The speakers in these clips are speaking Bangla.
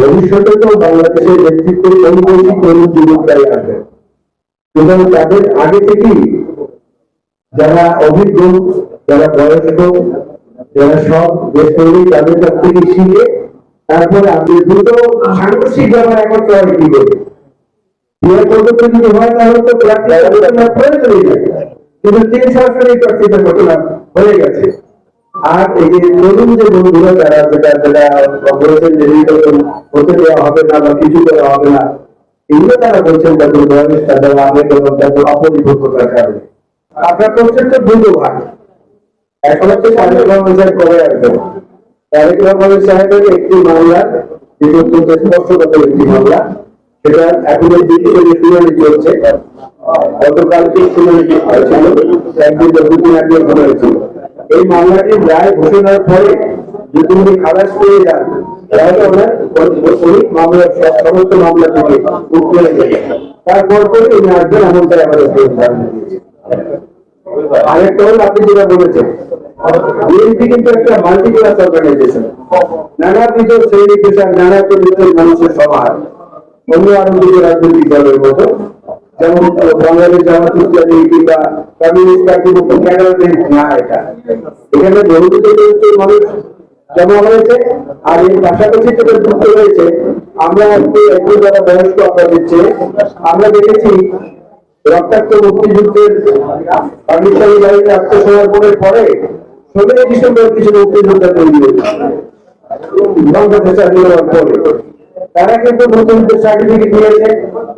ভবিষ্যতে তো বাংলাদেশের নেতৃত্ব কম বয়সী তরুণ যুবকরাই আসবে সুতরাং তাদের আগে থেকেই যারা অভিজ্ঞ, যারা বয়স্ক, যারা সব দেশপ্রেমিক তাদের কাছ থেকে শিখে তারপরে আপনি দুটো সাংঘর্ষিক ব্যাপার একত্র হয় কি করে? বিয়ের পদ্ধতি যদি হয় তাহলে তো প্রার্থী আলোচনা প্রয়োজনই নেই কিন্তু তিন সরাসরি প্রার্থীতা ঘটনা হয়ে গেছে। আর এই যে নতুন যে বন্ধুরা যারা যেটা যেটা হতে দেওয়া হবে না বা কিছু করা হবে না। এগুলো তারা বলছেন তাদের বয়স তাদের এবং তাদের অপরিপক্কতার কারণে। আপনার তো দুটো ভাগ এখন হচ্ছে তারেক রহমান সাহেব তারেক রহমান সাহেবের একটি মামলা যেটি অত্যন্ত স্পষ্টগত একটি মামলা। সেটা এখনও শুনানি চলছে, গতকালকে শুনানি ছিল একদিন দুদিন আগে শুনানি ছিল। এই মামলাটির রায় ঘোষণার পরে যদি উনি খালাস পেয়ে যান তাহলে ওনার মামলার সব- সমস্ত মামলা থেকে মুক্ত হয়ে তারপর মানুষের সমাজ অন্য আরও রাজনৈতিক দলের মতো। যেমন বাংলাদেশ জামাত ইসলামী কিংবা কমিউনিস্ট ক্যাডারদের না এটা। এখানে বহুবিধ মানুষ জমা হয়েছে আর এই পাশাপাশি যেটা যুক্ত হয়েছে আমরা একটু একটু যারা বয়স্ক চেয়ে আমরা দেখেছি রক্তাক্ত মুক্তিযুদ্ধের পাকিস্তানি বাহিনী আত্মসমর্পণের পরে ষোলোই ডিসেম্বর কিছু মুক্তিযোদ্ধা তৈরি হয়েছে। তারা কিন্তু নতুন সার্টিফিকেট নিয়েছে।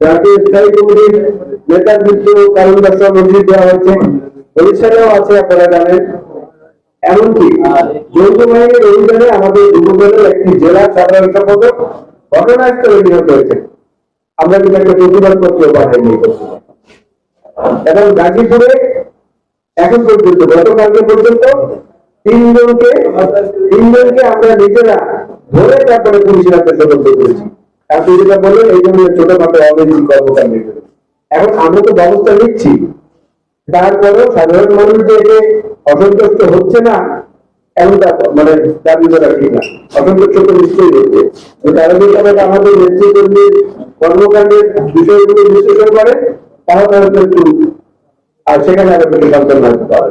জাতীয় স্থায়ী কমিটির কারণ দেওয়া হয়েছে। বরিশালেও আছে আপনারা জানেন। এমনকি যৌথ বাহিনীর অভিযানে আমাদের যুবদলের একটি জেলা সাধারণ সম্পাদক ঘটনাস্থলে নিহত হয়েছে। আমরা কিন্তু একটা প্রতিবাদ পত্র পাঠাইনি এবং গাজীপুরে এখন পর্যন্ত, গতকালকে পর্যন্ত তিনজনকে তিনজনকে আমরা নিজেরা ধরে তারপরে পুলিশের হাতে তদন্ত করেছি। যেটা এই জন্য জন্য। এখন আমরা তো ব্যবস্থা নিচ্ছি। তারপরেও সাধারণ মানুষ যে অসন্তুষ্ট হচ্ছে না এমনটা মানে দাবি করা ঠিক না। অসন্তুষ্ট তো নিশ্চয়ই তো তারা যদি আমাদের আমাদের নেতৃত্বের কর্মকাণ্ডের বিষয়গুলো বিশ্লেষণ করে, তাহলে আর সেখানে আরও কিছু সন্তান আসতে পারে